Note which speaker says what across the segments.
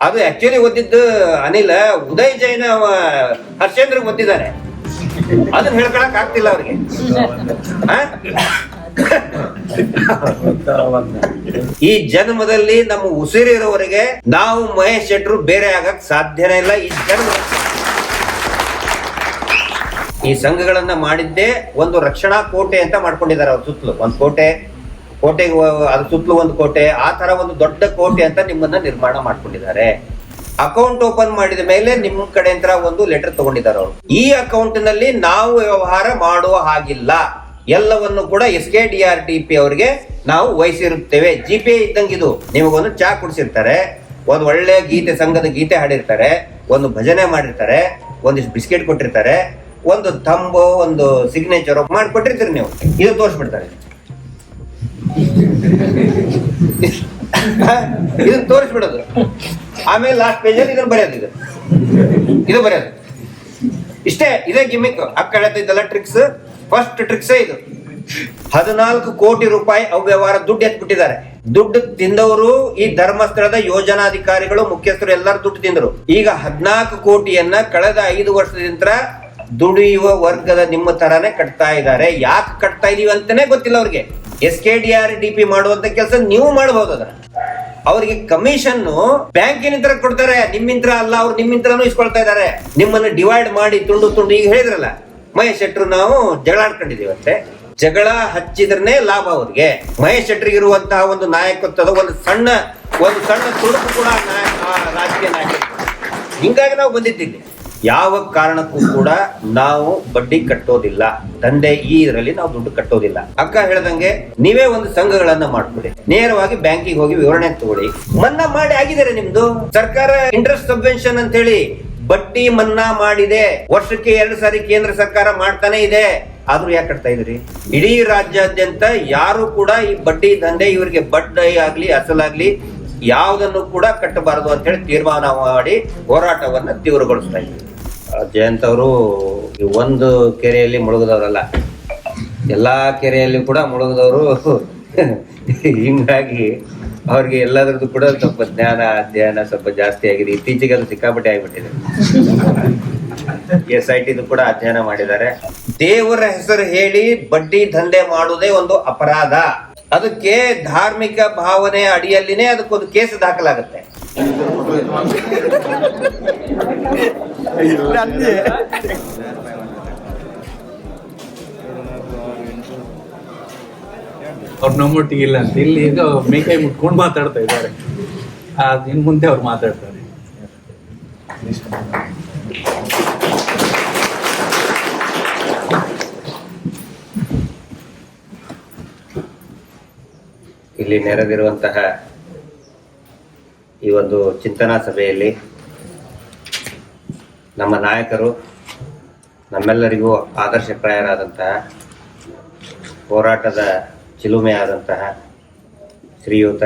Speaker 1: ಅದು ಆಕ್ಚುಲಿ ಓದಿದ್ದು ಅನಿಲ್ ಉದಯ್ ಜೈನ್ ಹರ್ಷೇಂದ್ರ ಓದಿದ್ದಾರೆ ಅದನ್ನ ಹೇಳ್ಕೊಳಕ್ ಆಗ್ತಿಲ್ಲ ಅವ್ರಿಗೆ? ಈ ಜನ್ಮದಲ್ಲಿ ನಮ್ಮ ಉಸಿರಿರೋವರೆಗೆ ನಾವು ಮಹೇಶ್ ಶೆಟ್ರು ಬೇರೆ ಆಗಕ್ ಸಾಧ್ಯನೇ ಇಲ್ಲ ಈ ಜನ್ಮ. ಈ ಸಂಘಗಳನ್ನ ಮಾಡಿದ್ದೇ ಒಂದು ರಕ್ಷಣಾ ಕೋಟೆ ಅಂತ ಮಾಡ್ಕೊಂಡಿದ್ದಾರೆ ಅವ್ರ ಸುತ್ತಲೂ. ಒಂದು ಕೋಟೆ ಕೋಟೆಗೆ ಅದ್ರ ಸುತ್ತಲೂ ಒಂದು ಕೋಟೆ, ಆ ತರ ಒಂದು ದೊಡ್ಡ ಕೋಟೆ ಅಂತ ನಿಮ್ಮನ್ನ ನಿರ್ಮಾಣ ಮಾಡ್ಕೊಂಡಿದ್ದಾರೆ. ಅಕೌಂಟ್ ಓಪನ್ ಮಾಡಿದ ಮೇಲೆ ನಿಮ್ಮ ಕಡೆ ಒಂದು ಲೆಟರ್ ತಗೊಂಡಿದ್ದಾರೆ ಅವರು. ಈ ಅಕೌಂಟ್ನಲ್ಲಿ ನಾವು ವ್ಯವಹಾರ ಮಾಡುವ ಹಾಗಿಲ್ಲ. ಎಲ್ಲವನ್ನು ಕೂಡ S K D R T P ಅವರಿಗೆ ನಾವು ವಹಿಸಿರುತ್ತೇವೆ. ಜಿ ಇದ್ದಂಗೆ ಇದು. ನಿಮಗೊಂದು ಚಾ ಕುಡಿಸಿರ್ತಾರೆ. ಒಂದು ಒಳ್ಳೆ ಗೀತೆ, ಸಂಘದ ಗೀತೆ ಹಾಡಿರ್ತಾರೆ. ಒಂದು ಭಜನೆ ಮಾಡಿರ್ತಾರೆ. ಒಂದಿಷ್ಟು ಬಿಸ್ಕೆಟ್ ಕೊಟ್ಟಿರ್ತಾರೆ. ಒಂದು ತಂಬು, ಒಂದು ಸಿಗ್ನೇಚರ್ ಮಾಡಿಕೊಟ್ಟಿರ್ತೀರಿ ನೀವು. ಇದು ತೋರಿಸ್ಬಿಡ್ತಾರೆ. ಇದನ್ನ ತೋರಿಸ್ಬಿಡೋದು. ಆಮೇಲೆ ಲಾಸ್ಟ್ ಪೇಜಲ್ಲಿ ಇದನ್ನ ಬರೆಯೋದು ಇದು. ಇದು ಬರೆಯೋದು. ಇಷ್ಟೇ, ಇದೇ ಗಿಮಿಕ್ ಅಕ್ಕ ಹೇಳ್ತಿದ್ದಲ್ಲ ಟ್ರಿಕ್ಸ್ ಫಸ್ಟ್ ಟ್ರಿಕ್ಸೇ ಇದು. ಹದಿನಾಲ್ಕು ಕೋಟಿ ರೂಪಾಯಿ ಅವ್ಯವಹಾರ ದುಡ್ಡು ಎತ್ಬಿಟ್ಟಿದ್ದಾರೆ. ದುಡ್ಡು ತಿಂದವರು ಈ ಧರ್ಮಸ್ಥಳದ ಯೋಜನಾಧಿಕಾರಿಗಳು, ಮುಖ್ಯಸ್ಥರು ಎಲ್ಲರೂ ದುಡ್ಡು ತಿಂದರು. ಈಗ ಹದಿನಾಲ್ಕು ಕೋಟಿಯನ್ನ ಕಳೆದ ಐದು ವರ್ಷದಿಂದ ದುಡಿಯುವ ವರ್ಗದ ನಿಮ್ಮ ತರಾನೇ ಕಟ್ತಾ ಇದ್ದಾರೆ. ಯಾಕೆ ಕಟ್ತಾ ಇದೀವಿ ಅಂತಾನೆ ಗೊತ್ತಿಲ್ಲ ಅವ್ರಿಗೆ. S K D R D P ಮಾಡುವಂತ ಕೆಲಸ ನೀವು ಮಾಡಬಹುದು ಅದ್ರ ಅವರಿಗೆ ಕಮಿಷನ್ ಬ್ಯಾಂಕಿನಿಂದ ಕೊಡ್ತಾರೆ, ನಿಮ್ಮಿಂತ್ರ ಅಲ್ಲ, ಅವ್ರು ನಿಮ್ಮಿಂತ್ರನೂ ಇಸ್ಕೊಳ್ತಾ ಇದ್ದಾರೆ. ನಿಮ್ಮನ್ನು ಡಿವೈಡ್ ಮಾಡಿ ತುಂಡು ತುಂಡು ಈಗ ಹೇಳಿದ್ರಲ್ಲ, ಮಹೇಶ್ ಶೆಟ್ರು ನಾವು ಜಗಳ ಆಡ್ಕೊಂಡಿದೀವಂತೆ ಜಗಳ ಹಚ್ಚಿದ್ರನೇ ಲಾಭ ಅವ್ರಿಗೆ. ಮಹೇಶ್ ಶೆಟ್ರಿಗೆ ಇರುವಂತಹ ಒಂದು ನಾಯಕತ್ವದ ಒಂದು ಸಣ್ಣ ಒಂದು ಸಣ್ಣ ತುಣುಕು ಕೂಡ ರಾಜಕೀಯ ನಾಯಕ ಹಿಂಗಾಗಿ ನಾವು ಬಂದಿದ್ದೀವಿ ಯಾವ ಕಾರಣಕ್ಕೂ ಕೂಡ ನಾವು ಬಡ್ಡಿ ಕಟ್ಟೋದಿಲ್ಲ. ದಂಧೆ ಈ ಇದರಲ್ಲಿ ನಾವು ದುಡ್ಡು ಕಟ್ಟೋದಿಲ್ಲ. ಅಕ್ಕ ಹೇಳ್ದಂಗೆ ನೀವೇ ಒಂದು ಸಂಘಗಳನ್ನ ಮಾಡ್ಕೊಳ್ಳಿ ನೇರವಾಗಿ ಬ್ಯಾಂಕಿಗೆ ಹೋಗಿ ವಿವರಣೆ ತಗೊಳ್ಳಿ. ಮನ್ನಾ ಮಾಡಿ ಆಗಿದ್ದಾರೆ ನಿಮ್ದು? ಸರ್ಕಾರ ಇಂಟ್ರೆಸ್ಟ್ ಸಬ್ವೆನ್ಷನ್ ಅಂತ ಹೇಳಿ ಬಡ್ಡಿ ಮನ್ನಾ ಮಾಡಿದೆ. ವರ್ಷಕ್ಕೆ ಎರಡು ಸಾರಿ ಕೇಂದ್ರ ಸರ್ಕಾರ ಮಾಡ್ತಾನೆ ಇದೆ. ಆದ್ರೂ ಯಾಕೆ ಕಟ್ತಾ ಇದ್ರಿ ಇಡೀ ರಾಜ್ಯಾದ್ಯಂತ ಯಾರು ಕೂಡ ಈ ಬಡ್ಡಿ ದಂಧೆ ಇವರಿಗೆ ಬಡ್ಡಿ ಆಗ್ಲಿ ಅಸಲಾಗ್ಲಿ ಯಾವುದನ್ನು ಕೂಡ ಕಟ್ಟಬಾರದು ಅಂತ ಹೇಳಿ ತೀರ್ಮಾನ ಮಾಡಿ ಹೋರಾಟವನ್ನ ತೀವ್ರಗೊಳಿಸ್ತಾ ಇದ್ವಿ ಆ, ಜಯಂತ್ ಅವರು ಒಂದು ಕೆರೆಯಲ್ಲಿ ಮುಳುಗದವರಲ್ಲ. ಎಲ್ಲಾ ಕೆರೆಯಲ್ಲಿ ಕೂಡ ಮುಳುಗದವರು ಹಿಂಗಾಗಿ ಅವ್ರಿಗೆ ಎಲ್ಲದರದ್ದು ಕೂಡ ಸ್ವಲ್ಪ ಜ್ಞಾನ, ಅಧ್ಯಯನ ಸ್ವಲ್ಪ ಜಾಸ್ತಿ ಆಗಿದೆ. ಇತ್ತೀಚೆಗೆ ಅದು ಸಿಕ್ಕಾಪಟ್ಟೆ ಆಗಿಬಿಟ್ಟಿದೆ. ಎಸ್ ಐ ಟಿದು ಕೂಡ ಅಧ್ಯಯನ ಮಾಡಿದ್ದಾರೆ. ದೇವರ ಹೆಸರು ಹೇಳಿ ಬಡ್ಡಿ ದಂಧೆ ಮಾಡುವುದೇ ಒಂದು ಅಪರಾಧ. ಅದಕ್ಕೆ ಧಾರ್ಮಿಕ ಭಾವನೆ ಅಡಿಯಲ್ಲಿನೇ ಅದಕ್ಕೊಂದು ಕೇಸ್ ದಾಖಲಾಗುತ್ತೆ.
Speaker 2: ಅವ್ರು ನಮ್ಮೊಟ್ಟಿಗೆ ಇಲ್ಲ ಅಂತ. ಇಲ್ಲಿ ಈಗ ಮೇಕೈ ಮುಟ್ಕೊಂಡು ಮಾತಾಡ್ತಾ ಇದ್ದಾರೆ. ಅದ್ ಇನ್ ಮುಂದೆ ಅವ್ರು ಮಾತಾಡ್ತಾರೆ.
Speaker 1: ಇಲ್ಲಿ ನೆರೆದಿರುವಂತಹ ಈ ಒಂದು ಚಿಂತನಾ ಸಭೆಯಲ್ಲಿ ನಮ್ಮ ನಾಯಕರು, ನಮ್ಮೆಲ್ಲರಿಗೂ ಆದರ್ಶಪ್ರಾಯರಾದಂತಹ ಹೋರಾಟದ ಚಿಲುಮೆಯಾದಂತಹ ಶ್ರೀಯುತ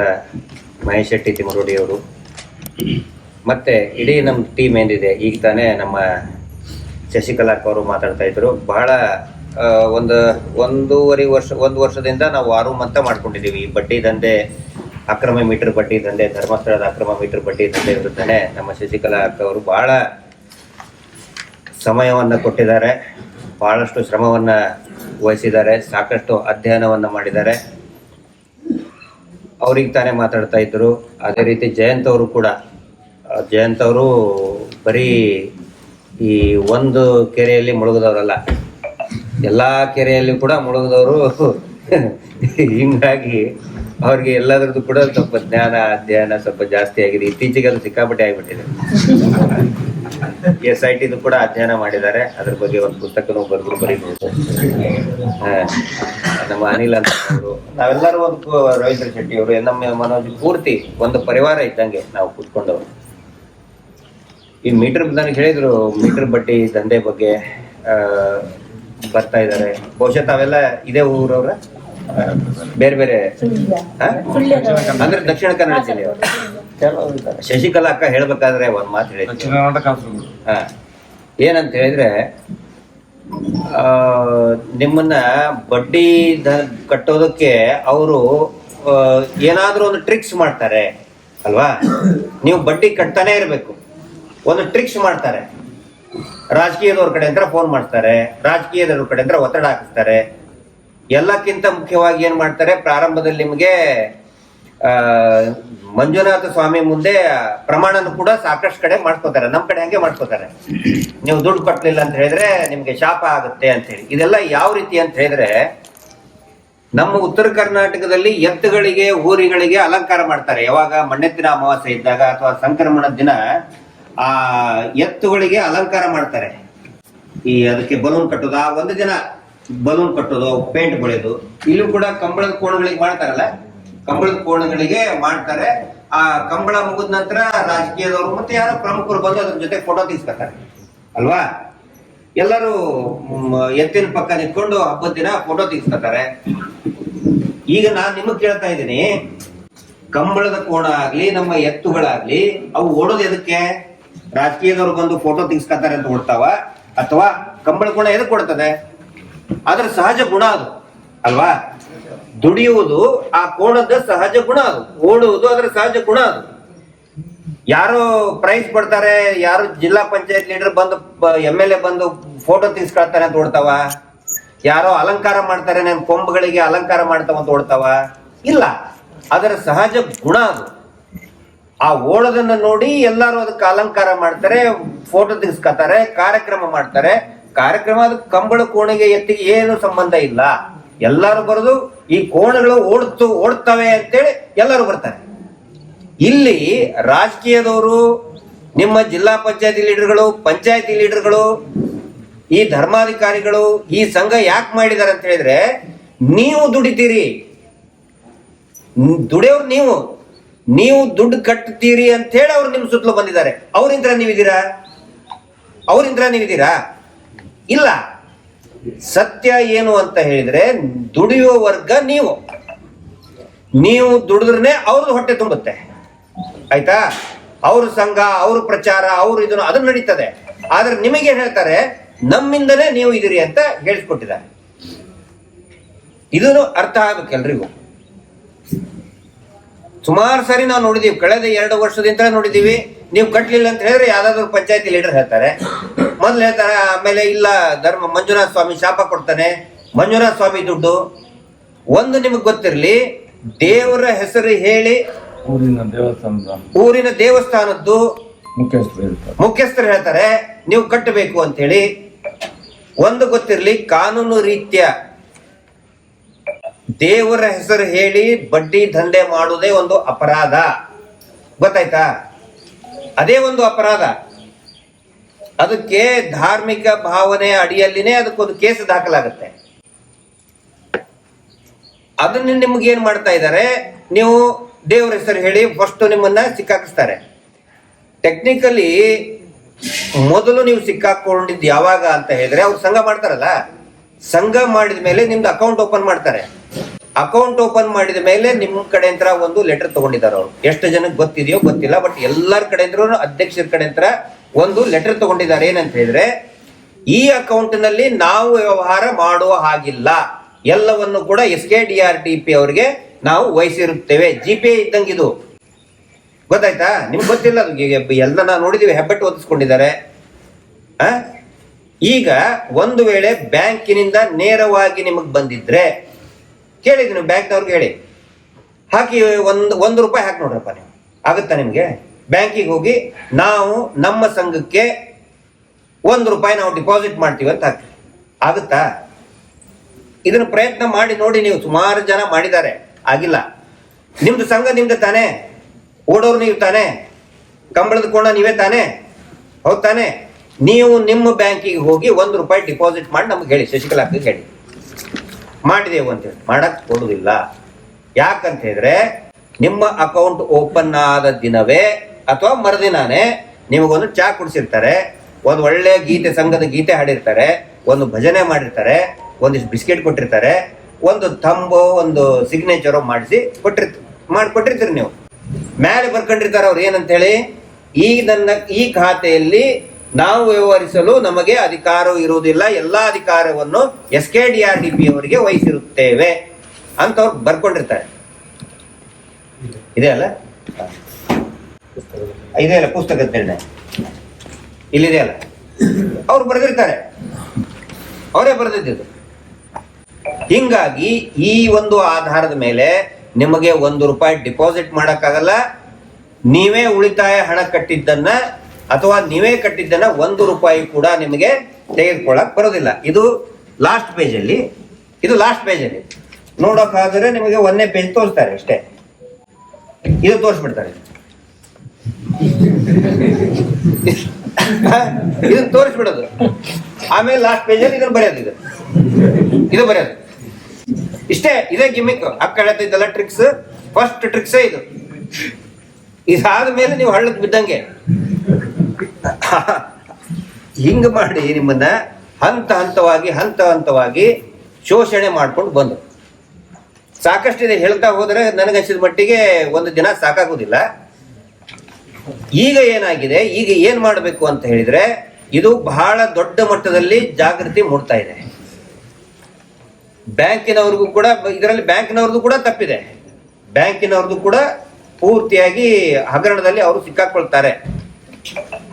Speaker 1: ಮಹೇಶ್ ಶೆಟ್ಟಿ ತಿಮರೋಡಿಯವರು ಮತ್ತೆ ಇಡೀ ನಮ್ಮ ಟೀಮ್ ಏನಿದೆ, ಈಗ ತಾನೇ ನಮ್ಮ ಶಶಿಕಲಾ ಅವರು ಮಾತಾಡ್ತಾ ಇದ್ರು. ಬಹಳ ಒಂದು, ಒಂದೂವರೆ ವರ್ಷ, ಒಂದು ವರ್ಷದಿಂದ ನಾವು ಆರು ಅಂತ ಮಾಡ್ಕೊಂಡಿದ್ದೀವಿ. ಈ ಬಡ್ಡಿ ದಂಧೆ ಅಕ್ರಮ ಮೀಟರ್ ಬಡ್ಡಿ ದಂಧೆ, ಧರ್ಮಸ್ಥಳದ ಅಕ್ರಮ ಮೀಟರ್ ಬಡ್ಡಿ ದಂಧೆ ವಿರುದ್ಧನೇ ನಮ್ಮ ಶಶಿಕಲಾ ಅಕ್ಕ ಅವರು ಬಹಳ ಸಮಯವನ್ನು ಕೊಟ್ಟಿದ್ದಾರೆ, ಬಹಳಷ್ಟು ಶ್ರಮವನ್ನ ವಹಿಸಿದ್ದಾರೆ, ಸಾಕಷ್ಟು ಅಧ್ಯಯನವನ್ನು ಮಾಡಿದ್ದಾರೆ. ಅವ್ರಿಗೆ ತಾನೇ ಮಾತಾಡ್ತಾ ಇದ್ದರು ಅದೇ ರೀತಿ ಜಯಂತ್ ಅವರು ಕೂಡ ಜಯಂತ್ ಅವರು ಬರೀ ಈ ಒಂದು ಕೆರೆಯಲ್ಲಿ ಮುಳುಗಿದವರಲ್ಲ, ಎಲ್ಲ ಕೆರೆಯಲ್ಲಿ ಕೂಡ ಮುಳುಗದವರು ಹಿಂಗಾಗಿ ಅವ್ರಿಗೆ ಎಲ್ಲದ್ರದ್ದು ಕೂಡ ಸ್ವಲ್ಪ ಜ್ಞಾನ, ಅಧ್ಯಯನ ಸ್ವಲ್ಪ ಜಾಸ್ತಿ ಆಗಿದೆ. ಇತ್ತೀಚೆಗೆ ಅದು ಸಿಕ್ಕಾಪಟ್ಟೆ ಆಗಿಬಿಟ್ಟಿದೆ. ಎಸ್ ಐ ಟಿದು ಕೂಡ ಅಧ್ಯಯನ ಮಾಡಿದ್ದಾರೆ. ಅದ್ರ ಬಗ್ಗೆ ಒಂದು ಪುಸ್ತಕನೂ ಬರೆದ್ರು ಬರೀಬಹುದು. ನಮ್ಮ ಅನಿಲ್ ಅಂತ ನಾವೆಲ್ಲರೂ ಒಂದು ರವೀಂದ್ರ ಶೆಟ್ಟಿ ಅವರು ನಮ್ಮ ಮನೋಜ್ ಪೂರ್ತಿ ಒಂದು ಪರಿವಾರ ಇದ್ದಂಗೆ ನಾವು ಕೂತ್ಕೊಂಡವರು. ಈ ಮೀಟರ್ ನನಗೆ ಹೇಳಿದ್ರು, ಮೀಟರ್ ಬಡ್ಡಿ, ದಂಧೆ ಬಗ್ಗೆ ಬರ್ತಾ ಇದ್ದಾರೆ. ಬಹುಶಃ ತಾವೆಲ್ಲ ಇದೇ ಊರವ್ರ? ಬೇರೆ ಬೇರೆ ಹಾ? ಅಂದ್ರೆ ದಕ್ಷಿಣ ಕನ್ನಡ ಜಿಲ್ಲೆ. ಶಶಿಕಲಾ ಅಕ್ಕ ಹೇಳ್ಬೇಕಾದ್ರೆ ಒಂದ್ ಮಾತು ಹೇಳಿದ್ರು. ಹಾ. ಏನಂತ ಹೇಳಿದ್ರೆ ಆ, ನಿಮ್ಮನ್ನ ಬಡ್ಡಿ ದ- ಕಟ್ಟೋದಕ್ಕೆ ಅವರು ಏನಾದ್ರೂ ಒಂದು ಟ್ರಿಕ್ಸ್ ಮಾಡ್ತಾರೆ ಅಲ್ವಾ? ನೀವು ಬಡ್ಡಿ ಕಟ್ತಾನೆ ಇರಬೇಕು. ಒಂದು ಟ್ರಿಕ್ಸ್ ಮಾಡ್ತಾರೆ. ರಾಜಕೀಯದವ್ರ ಕಡೆ ಅಂತ ಫೋನ್ ಮಾಡ್ತಾರೆ ರಾಜಕೀಯದವ್ರ ಕಡೆ ಅಂತ ಒತ್ತಡ ಹಾಕಿಸ್ತಾರೆ. ಎಲ್ಲಕ್ಕಿಂತ ಮುಖ್ಯವಾಗಿ ಏನ್ ಮಾಡ್ತಾರೆ? ಪ್ರಾರಂಭದಲ್ಲಿ ನಿಮಗೆ ಮಂಜುನಾಥ ಸ್ವಾಮಿ ಮುಂದೆ ಪ್ರಮಾಣನ ಕೂಡ ಸಾಕಷ್ಟು ಕಡೆ ಮಾಡ್ಕೋತಾರೆ. ನಮ್ಮ ಕಡೆ ಹಂಗೆ ಮಾಡ್ಕೋತಾರೆ. ನೀವು ದುಡ್ಡು ಕಟ್ಟಲಿಲ್ಲ ಅಂತ ಹೇಳಿದ್ರೆ ನಿಮ್ಗೆ ಶಾಪ ಆಗುತ್ತೆ ಅಂತ ಹೇಳಿ. ಇದೆಲ್ಲ ಯಾವ ರೀತಿ ಅಂತ ಹೇಳಿದ್ರೆ, ನಮ್ಮ ಉತ್ತರ ಕರ್ನಾಟಕದಲ್ಲಿ ಎತ್ತುಗಳಿಗೆ, ಊರಿಗಳಿಗೆ ಅಲಂಕಾರ ಮಾಡ್ತಾರೆ. ಯಾವಾಗ ಮಣ್ಣೆತ್ತಿನ ಅಮಾವಾಸ್ಯೆ ಇದ್ದಾಗ ಅಥವಾ ಸಂಕ್ರಮಣದ ದಿನ, ಆ ಎತ್ತುಗಳಿಗೆ ಅಲಂಕಾರ ಮಾಡ್ತಾರೆ. ಈ ಅದಕ್ಕೆ ಬಲೂನ್ ಕಟ್ಟೋದು ಆ ಒಂದು ದಿನ. ಬಲೂನ್ ಕಟ್ಟೋದು, ಪೇಂಟ್ ಬಳಿಯೋದು. ಇಲ್ಲೂ ಕೂಡ ಕಂಬಳದ ಕೋಣಗಳಿಗೆ ಮಾಡ್ತಾರಲ್ಲ? ಕಂಬಳದ ಕೋಣಗಳಿಗೆ ಮಾಡ್ತಾರೆ. ಆ ಕಂಬಳ ಮುಗಿದ ನಂತರ ರಾಜಕೀಯದವರು ಮತ್ತೆ ಯಾರೋ ಪ್ರಮುಖರು ಬಂದು ಅದ್ರ ಜೊತೆ ಫೋಟೋ ತೆಗಿಸ್ಕೊತಾರೆ. ಅಲ್ವಾ? ಎಲ್ಲರೂ ಎತ್ತಿನ ಪಕ್ಕ ನಿಂತ್ಕೊಂಡು ಹಬ್ಬದ ದಿನ ಫೋಟೋ ತೆಗಿಸ್ಕೊತಾರೆ. ಈಗ ನಾನು ನಿಮಗ್ ಕೇಳ್ತಾ ಇದ್ದೀನಿ. ಕಂಬಳದ ಕೋಣ ಆಗ್ಲಿ, ನಮ್ಮ ಎತ್ತುಗಳಾಗ್ಲಿ, ಅವು ಓಡೋದು ಎದಕ್ಕೆ? ರಾಜಕೀಯದವ್ರು ಬಂದು ಫೋಟೋ ತೆಗಿಸ್ಕೊತಾರೆ ಅಂತ ಓಡ್ತಾವ? ಅಥವಾ ಕಂಬಳ ಕೋಣ ಎದಕ್ಕೆ ಕೊಡ್ತದೆ ಅದ್ರ ಸಹಜ ಗುಣ ಅದು. ಅಲ್ವಾ? ದುಡಿಯುವುದು ಆ ಕೋಣದ ಸಹಜ ಗುಣ ಅದು. ಓಡುವುದು ಅದರ ಸಹಜ ಗುಣ ಅದು. ಯಾರು ಪ್ರೈಸ್ ಪಡ್ತಾರೆ ಯಾರು ಜಿಲ್ಲಾ ಪಂಚಾಯತ್ ಲೀಡರ್ ಬಂದು ಎಂ ಎಲ್ ಎ ಬಂದು ಫೋಟೋ ತೆಗಿಸ್ಕೊಳ್ತಾರೆ ಅಂತ ಓಡ್ತಾವ? ಯಾರೋ ಅಲಂಕಾರ ಮಾಡ್ತಾರೆ ನನ್ ಕೊಂಬುಗಳಿಗೆ ಅಲಂಕಾರ ಮಾಡ್ತಾವ ಅಂತ ಓಡ್ತಾವ? ಇಲ್ಲ. ಅದರ ಸಹಜ ಗುಣ ಅದು. ಆ ಓಡೋದನ್ನ ನೋಡಿ ಎಲ್ಲರೂ ಅದಕ್ಕೆ ಅಲಂಕಾರ ಮಾಡ್ತಾರೆ, ಫೋಟೋ ತೆಗಿಸ್ಕೊತಾರೆ ಕಾರ್ಯಕ್ರಮ ಮಾಡ್ತಾರೆ. ಕಾರ್ಯಕ್ರಮ ಅದಕ್ಕೆ ಕಂಬಳ ಕೋಣೆಗೆ ಎತ್ತಿಗೆ ಏನು ಸಂಬಂಧ ಇಲ್ಲ. ಎಲ್ಲರೂ ಬರೆದು ಈ ಕೋಣಗಳು ಓಡ್ತು, ಓಡ್ತವೆ ಅಂತೇಳಿ ಎಲ್ಲರೂ ಬರ್ತಾರೆ. ಇಲ್ಲಿ ರಾಜಕೀಯದವರು, ನಿಮ್ಮ ಜಿಲ್ಲಾ ಪಂಚಾಯತಿ ಲೀಡರ್ಗಳು ಪಂಚಾಯತಿ ಲೀಡರ್ಗಳು, ಈ ಧರ್ಮಾಧಿಕಾರಿಗಳು, ಈ ಸಂಘ ಯಾಕೆ ಮಾಡಿದ್ದಾರೆ ಅಂತ ಹೇಳಿದ್ರೆ, ನೀವು ದುಡಿತೀರಿ. ದುಡಿಯೋರು ನೀವು. ನೀವು ದುಡ್ಡು ಕಟ್ತೀರಿ ಅಂತ ಹೇಳಿ ಅವ್ರು ನಿಮ್ಮ ಸುತ್ತಲೂ ಬಂದಿದ್ದಾರೆ. ಅವ್ರಿಂದ್ರ ನೀವಿದ್ದೀರಾ? ಅವ್ರಿಂದ್ರ ನೀವಿದ್ದೀರಾ? ಇಲ್ಲ. ಸತ್ಯ ಏನು ಅಂತ ಹೇಳಿದ್ರೆ ದುಡಿಯುವ ವರ್ಗ ನೀವು. ನೀವು ದುಡಿದ್ರೆ ಅವ್ರದ್ದು ಹೊಟ್ಟೆ ತುಂಬುತ್ತೆ. ಆಯ್ತಾ? ಅವ್ರ ಸಂಘ, ಅವ್ರ ಪ್ರಚಾರ, ಅವ್ರ ಇದನ್ನು ಅದು ನಡೀತದೆ. ಆದ್ರೆ ನಿಮಗೆ ಹೇಳ್ತಾರೆ, ನಮ್ಮಿಂದಲೇ ನೀವು ಇದೀರಿ ಅಂತ ಹೇಳಿಸ್ಕೊಟ್ಟಿದ್ದಾರೆ ಇದನ್ನು ಅರ್ಥ ಆಗ್ಬೇಕು ಎಲ್ರಿಗೂ. ಸುಮಾರು ಸರಿ ನಾವು ನೋಡಿದೀವಿ. ಕಳೆದ ಎರಡು ವರ್ಷದಿಂದ ನೋಡಿದೀವಿ. ನೀವು ಕಟ್ಟಲಿಲ್ಲ ಅಂತ ಹೇಳಿದ್ರೆ ಯಾವ್ದಾದ್ರು ಪಂಚಾಯತಿ ಲೀಡರ್ ಹೇಳ್ತಾರೆ. ಮೊದ್ಲು ಹೇಳ್ತಾರೆ ಆಮೇಲೆ ಇಲ್ಲ ಧರ್ಮ ಮಂಜುನಾಥ ಸ್ವಾಮಿ ಶಾಪ ಕೊಡ್ತಾನೆ. ಮಂಜುನಾಥ ಸ್ವಾಮಿ ದುಡ್ಡು. ಒಂದು ನಿಮಗೆ ಗೊತ್ತಿರಲಿ ದೇವರ ಹೆಸರು ಹೇಳಿ
Speaker 3: ಊರಿನ ದೇವಸ್ಥಾನದ
Speaker 1: ಊರಿನ ದೇವಸ್ಥಾನದ್ದು
Speaker 3: ಮುಖ್ಯಸ್ಥರು
Speaker 1: ಹೇಳ್ತಾರೆ ನೀವು ಕಟ್ಟಬೇಕು ಅಂತ ಹೇಳಿ. ಒಂದು ಗೊತ್ತಿರಲಿ ಕಾನೂನು ರೀತ್ಯ ದೇವರ ಹೆಸರು ಹೇಳಿ ಬಡ್ಡಿ ದಂಧೆ ಮಾಡುವುದೇ ಒಂದು ಅಪರಾಧ. ಗೊತ್ತಾಯ್ತಾ? ಅದೇ ಒಂದು ಅಪರಾಧ. ಅದಕ್ಕೆ ಧಾರ್ಮಿಕ ಭಾವನೆ ಅಡಿಯಲ್ಲಿನೇ ಅದಕ್ಕೊಂದು ಕೇಸ್ ದಾಖಲಾಗುತ್ತೆ. ಅದನ್ನ ನಿಮ್ಗೆ ಏನ್ ಮಾಡ್ತಾ ಇದ್ದಾರೆ ನೀವು ದೇವರ ಹೆಸರು ಹೇಳಿ ಫಸ್ಟ್ ನಿಮ್ಮನ್ನ ಸಿಕ್ಕಾಕಿಸ್ತಾರೆ. ಟೆಕ್ನಿಕಲಿ ಮೊದಲು ನೀವು ಸಿಕ್ಕಾಕೊಂಡಿದ್ದು ಯಾವಾಗ ಅಂತ ಹೇಳಿದ್ರೆ ಅವ್ರು ಸಂಘ ಮಾಡ್ತಾರಲ್ಲ? ಸಂಘ ಮಾಡಿದ ಮೇಲೆ ನಿಮ್ದು ಅಕೌಂಟ್ ಓಪನ್ ಮಾಡ್ತಾರೆ. ಅಕೌಂಟ್ ಓಪನ್ ಮಾಡಿದ ಮೇಲೆ ನಿಮ್ಮ ಕಡೆಯಿಂದ ಒಂದು ಲೆಟರ್ ತಗೊಂಡಿದ್ದಾರೆ ಅವರು. ಎಷ್ಟು ಜನಕ್ಕೆ ಗೊತ್ತಿದೆಯೋ ಗೊತ್ತಿಲ್ಲ, ಬಟ್ ಎಲ್ಲರ ಕಡೆಯಿಂದ ಅಧ್ಯಕ್ಷರ ಕಡೆಯಿಂದ ಒಂದು ಲೆಟರ್ ತಗೊಂಡಿದ್ದಾರೆ. ಏನಂತ ಹೇಳಿದ್ರೆ, ಈ ಅಕೌಂಟ್ನಲ್ಲಿ ನಾವು ವ್ಯವಹಾರ ಮಾಡುವ ಹಾಗಿಲ್ಲ. ಎಲ್ಲವನ್ನು ಕೂಡ S K D R T P ಅವರಿಗೆ ನಾವು ವಹಿಸಿರುತ್ತೇವೆ. ಜಿ ಪಿ ಇದ್ದಂಗಿದು ಗೊತ್ತಾಯ್ತಾ? ನಿಮ್ಗೆ ಗೊತ್ತಿಲ್ಲ ಎಲ್ಲ ನಾವು ನೋಡಿದೀವಿ, ಹೆಬ್ಬೆಟ್ಟು ಒದಿಸ್ಕೊಂಡಿದ್ದಾರೆ. ಈಗ ಒಂದು ವೇಳೆ ಬ್ಯಾಂಕಿನಿಂದ ನೇರವಾಗಿ ನಿಮಗೆ ಬಂದಿದ್ರೆ ಕೇಳಿದ್ವಿ ನೀವು ಬ್ಯಾಂಕ್ನವ್ರಿಗೆ ಹೇಳಿ. ಹಾಕಿ ಒಂದು ಒಂದು ರೂಪಾಯಿ ಹಾಕಿ ನೋಡ್ರಪ್ಪ ನೀವು. ಆಗುತ್ತಾ ನಿಮಗೆ? ಬ್ಯಾಂಕಿಗೆ ಹೋಗಿ ನಾವು ನಮ್ಮ ಸಂಘಕ್ಕೆ ಒಂದು ರೂಪಾಯಿ ನಾವು ಡಿಪಾಸಿಟ್ ಮಾಡ್ತೀವಿ ಅಂತ ಹಾಕಿ ಆಗುತ್ತಾ? ಇದನ್ನು ಪ್ರಯತ್ನ ಮಾಡಿ ನೋಡಿ ನೀವು. ಸುಮಾರು ಜನ ಮಾಡಿದ್ದಾರೆ. ಆಗಿಲ್ಲ. ನಿಮ್ದು ಸಂಘ ನಿಮ್ದು ತಾನೇ. ಓಡೋರು ನೀವು ತಾನೇ. ಕಂಬಳದ ಕೋಣ ನೀವೇ ತಾನೇ. ಹೌದು ತಾನೇ? ನೀವು ನಿಮ್ಮ ಬ್ಯಾಂಕಿಗೆ ಹೋಗಿ ಒಂದು ರೂಪಾಯಿ ಡಿಪಾಸಿಟ್ ಮಾಡಿ ನಮ್ಗೆ ಹೇಳಿ. ಶಶಿಕಲಾಕ್ಕೆ ಹೇಳಿ. ಮಾಡಿದೆವು ಅಂತೇಳಿ ಮಾಡಕ್ ಕೊಡುದಿಲ್ಲ ಯಾಕಂತ ಹೇಳಿದ್ರೆ ನಿಮ್ಮ ಅಕೌಂಟ್ ಓಪನ್ ಆದ ದಿನವೇ ಅಥವಾ ಮರುದಿನಾನೇ ನಿಮಗೊಂದು ಚಾ ಕುಡಿಸಿರ್ತಾರೆ, ಒಂದು ಒಳ್ಳೆ ಗೀತೆ, ಸಂಘದ ಗೀತೆ ಹಾಡಿರ್ತಾರೆ, ಒಂದು ಭಜನೆ ಮಾಡಿರ್ತಾರೆ ಒಂದಿಷ್ಟು ಬಿಸ್ಕೆಟ್ ಕೊಟ್ಟಿರ್ತಾರೆ, ಒಂದು ತಂಬು, ಒಂದು ಸಿಗ್ನೇಚರೋ ಮಾಡಿಸಿ ಕೊಟ್ಟಿರ್ತ ಮಾಡಿಕೊಟ್ಟಿರ್ತೀರಿ ನೀವು. ಮೇಲೆ ಬರ್ಕೊಂಡಿರ್ತಾರೆ ಅವ್ರು ಏನಂತ ಹೇಳಿ ಈ ನನ್ನ, ಈ ಖಾತೆಯಲ್ಲಿ ನಾವು ವ್ಯವಹರಿಸಲು ನಮಗೆ ಅಧಿಕಾರ ಇರುವುದಿಲ್ಲ. ಎಲ್ಲಾ ಅಧಿಕಾರವನ್ನು S K D R D P ಅವರಿಗೆ ವಹಿಸಿರುತ್ತೇವೆ ಅಂತ ಅವ್ರು ಬರ್ಕೊಂಡಿರ್ತಾರೆ. ಇದೆ ಅಲ್ಲ ಇದೇ ಅಲ್ಲ ಪುಸ್ತಕದ ನಿರ್ಣಯ. ಇಲ್ಲಿದೆ ಅಲ್ಲ ಅವ್ರು ಬರೆದಿರ್ತಾರೆ. ಅವರೇ ಬರೆದಿದ್ದು. ಹಿಂಗಾಗಿ ಈ ಒಂದು ಆಧಾರದ ಮೇಲೆ ನಿಮಗೆ ಒಂದು ರೂಪಾಯಿ ಡಿಪಾಸಿಟ್ ಮಾಡೋಕ್ಕಾಗಲ್ಲ. ನೀವೇ ಉಳಿತಾಯ ಹಣ ಕಟ್ಟಿದ್ದನ್ನ ಅಥವಾ ನೀವೇ ಕಟ್ಟಿದ್ದನ್ನ ಒಂದು ರೂಪಾಯಿ ಕೂಡ ನಿಮಗೆ ತೆಗೆದುಕೊಳ್ಳಕ್ ಬರೋದಿಲ್ಲ. ಇದು ಲಾಸ್ಟ್ ಪೇಜಲ್ಲಿ ಇದು ಲಾಸ್ಟ್ ಪೇಜಲ್ಲಿ ನೋಡೋಕ್ಕಾದ್ರೆ ನಿಮಗೆ ಒಂದನೇ ಪೇಜ್ ತೋರಿಸ್ತಾರೆ ಅಷ್ಟೇ. ಇದು ತೋರಿಸ್ಬಿಡ್ತಾರೆ. ಇದನ್ನ ತೋರಿಸ್ಬಿಡೋದು. ಆಮೇಲೆ ಲಾಸ್ಟ್ ಪೇಜಲ್ಲಿ ಇದನ್ನ ಬರೆಯೋದು ಇದು. ಇದು ಬರೆಯೋದು. ಇಷ್ಟೇ, ಇದೇ ಗಿಮಿಕ್ ಅಕ್ಕ ಇದೆಲ್ಲ ಟ್ರಿಕ್ಸ್ ಫಸ್ಟ್ ಟ್ರಿಕ್ಸೇ ಇದು. ಇದಾದ ಮೇಲೆ ನೀವು ಹಳ್ಳಕ್ಕೆ ಬಿದ್ದಂಗೆ. ಹಿಂಗ್ ಮಾಡಿ ನಿಮ್ಮನ್ನ ಹಂತ ಹಂತವಾಗಿ ಹಂತ ಹಂತವಾಗಿ ಶೋಷಣೆ ಮಾಡ್ಕೊಂಡು ಬಂದು. ಸಾಕಷ್ಟಿದೆ ಹೇಳ್ತಾ ಹೋದರೆ ನನಗನ್ಸಿದ ಮಟ್ಟಿಗೆ ಒಂದು ದಿನ ಸಾಕಾಗೋದಿಲ್ಲ. ಈಗ ಏನಾಗಿದೆ, ಈಗ ಏನು ಮಾಡಬೇಕು ಅಂತ ಹೇಳಿದ್ರೆ ಇದು ಬಹಳ ದೊಡ್ಡ ಮಟ್ಟದಲ್ಲಿ ಜಾಗೃತಿ ಮೂಡ್ತಾ ಇದೆ. ಬ್ಯಾಂಕಿನವ್ರಿಗೂ ಕೂಡ, ಇದರಲ್ಲಿ ಬ್ಯಾಂಕಿನವ್ರದ್ದು ಕೂಡ ತಪ್ಪಿದೆ. ಬ್ಯಾಂಕಿನವ್ರದ್ದು ಕೂಡ ಪೂರ್ತಿಯಾಗಿ ಹಗರಣದಲ್ಲಿ ಅವರು ಸಿಕ್ಕಾಕೊಳ್ತಾರೆ.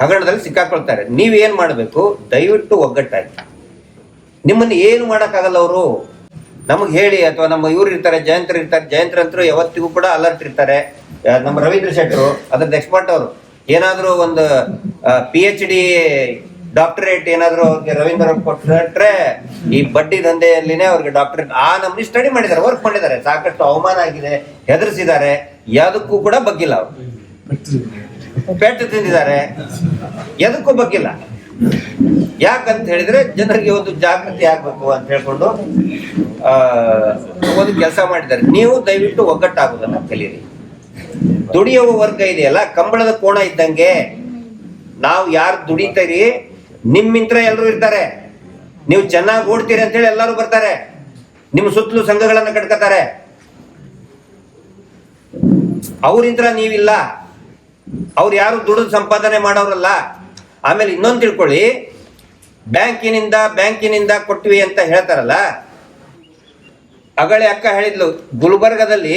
Speaker 1: ಹಗರಣದಲ್ಲಿ ಸಿಕ್ಕಾಕೊಳ್ತಾರೆ. ನೀವೇನು ಮಾಡಬೇಕು? ದಯವಿಟ್ಟು ಒಗ್ಗಟ್ಟಾಗಿ. ನಿಮ್ಮನ್ನು ಏನು ಮಾಡೋಕ್ಕಾಗಲ್ಲ ಅವರು. ನಮಗೆ ಹೇಳಿ, ಅಥವಾ ನಮ್ಮ ಇವ್ರು ಇರ್ತಾರೆ, ಜಯಂತ್ರ ಇರ್ತಾರೆ, ಜಯಂತ್ರಂತರು ಯಾವತ್ತಿಗೂ ಕೂಡ ಅಲರ್ಟ್ ಇರ್ತಾರೆ. ನಮ್ಮ ರವೀಂದ್ರ ಶೆಟ್ಟರು, ಅದ್ರದ್ದು ಎಕ್ಸ್ಪರ್ಟ್ ಅವರು. ಏನಾದರೂ ಒಂದು ಪಿ ಎಚ್ ಡಿ ಡಾಕ್ಟರೇಟ್ ಏನಾದರೂ ಅವ್ರಿಗೆ ರವೀಂದ್ರ ಕೊಟ್ಟರೆ ಈ ಬಡ್ಡಿ ದಂಧೆಯಲ್ಲಿನೇ ಅವ್ರಿಗೆ ಡಾಕ್ಟರೇಟ್ ಆ ನಮ್ಗೆ ಸ್ಟಡಿ ಮಾಡಿದ್ದಾರೆ ವರ್ಕ್ ಮಾಡಿದ್ದಾರೆ. ಸಾಕಷ್ಟು ಅವಮಾನ ಆಗಿದೆ, ಹೆದರ್ಸಿದ್ದಾರೆ. ಯಾವುದಕ್ಕೂ ಕೂಡ ಬಗ್ಗಿಲ್ಲ ಅವರು. ಪೆಟ್ಟು ತಿಂದಿದ್ದಾರೆ. ಎದಕ್ಕೂ ಬಗ್ಗಿಲ್ಲ. ಯಾಕಂತ ಹೇಳಿದ್ರೆ ಜನರಿಗೆ ಒಂದು ಜಾಗೃತಿ ಆಗ್ಬೇಕು ಅಂತ ಹೇಳ್ಕೊಂಡು ಆ, ಒಂದು ಕೆಲಸ ಮಾಡಿದ್ದಾರೆ. ನೀವು ದಯವಿಟ್ಟು ಒಗ್ಗಟ್ಟಾಗೋದನ್ನ ಕಲೀರಿ ದುಡಿಯುವ ವರ್ಗ ಇದೆಯಲ್ಲ ಕಂಬಳದ ಕೋಣ ಇದ್ದಂಗೆ ನಾವು ಯಾರು ದುಡಿತೀರಿ? ನಿಮ್ಮಿಂತ್ರ ಎಲ್ಲರೂ ಇರ್ತಾರೆ. ನೀವು ಚೆನ್ನಾಗಿ ಓಡ್ತೀರಿ ಅಂತೇಳಿ ಎಲ್ಲರೂ ಬರ್ತಾರೆ. ನಿಮ್ಮ ಸುತ್ತಲೂ ಸಂಘಗಳನ್ನ ಕಟ್ಕೋತಾರೆ. ಅವ್ರಿಂತ್ರ ನೀವಿಲ್ಲ. ಅವ್ರು ಯಾರು ದುಡಿದು ಸಂಪಾದನೆ ಮಾಡೋರಲ್ಲ? ಆಮೇಲೆ ಇನ್ನೊಂದು ತಿಳ್ಕೊಳ್ಳಿ. ಬ್ಯಾಂಕಿನಿಂದ ಬ್ಯಾಂಕಿನಿಂದ ಕೊಟ್ವಿ ಅಂತ ಹೇಳ್ತಾರಲ್ಲ? ಅಗಳೆ ಅಕ್ಕ ಹೇಳಿದ್ಲು, ಗುಲ್ಬರ್ಗದಲ್ಲಿ